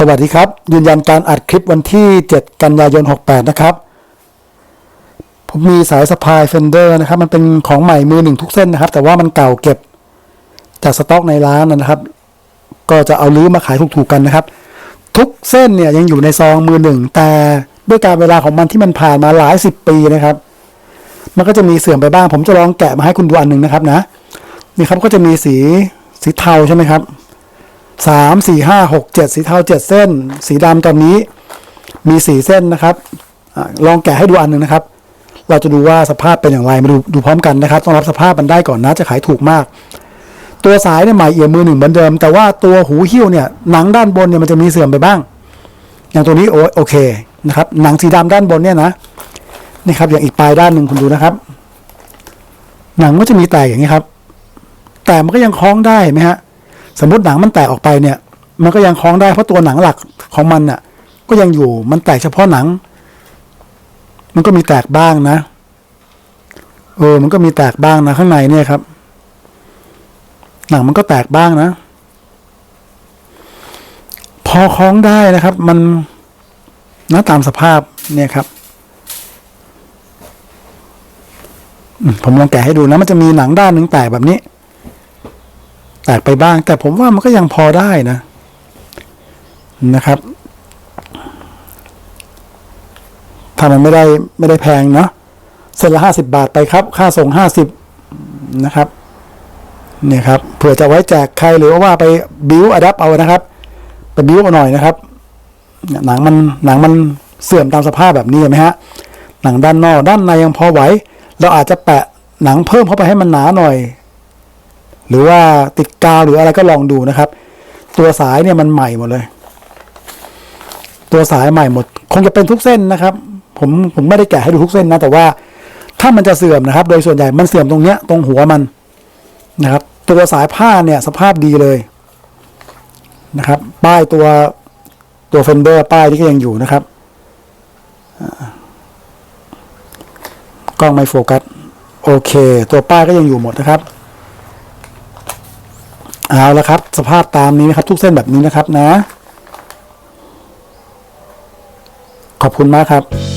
สวัสดีครับ ยืนยันการอัดคลิปวันที่ 7 กันยายน 68 นะครับ ผมมีสายสะพายเฟนเดอร์นะครับ มันเป็นของใหม่มือหนึ่งทุกเส้นนะครับ แต่ว่ามันเก่าเก็บจากสต็อกในร้านนะครับ ก็จะเอาลื้อมาขายถูกๆกันนะครับ ทุกเส้นเนี่ยยังอยู่ในซองมือหนึ่งแต่ด้วยการเวลาของมันที่มันผ่านมาหลายสิบปีนะครับ มันก็จะมีเสื่อมไปบ้าง ผมจะลองแกะมาให้คุณดูอันหนึ่งนะครับนะนี่ครับก็จะมีสีสีเทาใช่ไหมครับ สามสี่ห้าหกเจ็ดสีเทาเจ็ดเส้น สีดำตอนนี้มีสี่เส้นนะครับอลองแกะให้ดูอันหนึ่งนะครับ เราจะดูว่าสภาพเป็นอย่างไรมาดูดูพร้อมกันนะครับ ต้องรับสภาพมันได้ก่อนนะจะขายถูกมาก ตัวสายเนี่ยใหม่เอี่ยมมือหนึ่งเหมือนเดิม แต่ว่าตัวหูหิ้วเนี่ยหนังด้านบนเนี่ยมันจะมีเสื่อมไปบ้าง อย่างตัวนี้โอโอเคนะครับหนังสีดำด้านบนเนี่ยนะนี่ครับอย่างอีกปลายด้านหนึ่งคุณดูนะครับ หนังก็จะมีแตกอย่างนี้ครับ แต่มันก็ยังคล้องได้เห็นไหมฮะ สมมติหนังมันแตกออกไปเนี่ย มันก็ยังคล้องได้เพราะตัวหนังหลักของมันน่ะ ก็ยังอยู่มันแตกเฉพาะหนัง มันก็มีแตกบ้างนะเออมันก็มีแตกบ้างนะข้างในเนี่ยครับ หนังมันก็แตกบ้างนะ พอคล้องได้นะครับ มันนะตามสภาพเนี่ยครับผมลองแกะให้ดูนะ มันจะมีหนังด้านหนึ่งแตกแบบนี้ แตกไปบ้าง แต่ผมว่ามันก็ยังพอได้นะนะครับถ้ามันไม่ได้ไม่ได้แพงเนาะเส้นละห้าสิบาทไปครับ ค่าส่งห้าสิบนะครับ เนี่ยครับเผื่อจะไว้แจกใครหรือว่าไปบิวอะดัปเอานะครับ ไปบิวเอาหน่อยนะครับเนี่ยหนังมันหนังมันเสื่อมตามสภาพแบบนี้เห็นไหมฮะ หนังด้านนอกด้านในยังพอไหว เราอาจจะแปะหนังเพิ่มเข้าไปให้มันหนาหน่อย หรือว่าติดกาวหรืออะไรก็ลองดูนะครับ ตัวสายเนี่ยมันใหม่หมดเลย ตัวสายใหม่หมด คงจะเป็นทุกเส้นนะครับ ผมผมไม่ได้แกะให้ดูทุกเส้นนะ แต่ว่าถ้ามันจะเสื่อมนะครับ โดยส่วนใหญ่มันเสื่อมตรงเนี้ยตรงหัวมันนะครับ ตัวสายผ้าเนี่ยสภาพดีเลยนะครับ ป้ายตัวตัวเฟนเดอร์ป้ายที่ก็ยังอยู่นะครับกล้องไม่โฟกัส โอเค ตัวป้ายก็ยังอยู่หมดนะครับ เอาละครับ สภาพตามนี้นะครับ ทุกเส้นแบบนี้นะครับนะ ขอบคุณมากครับ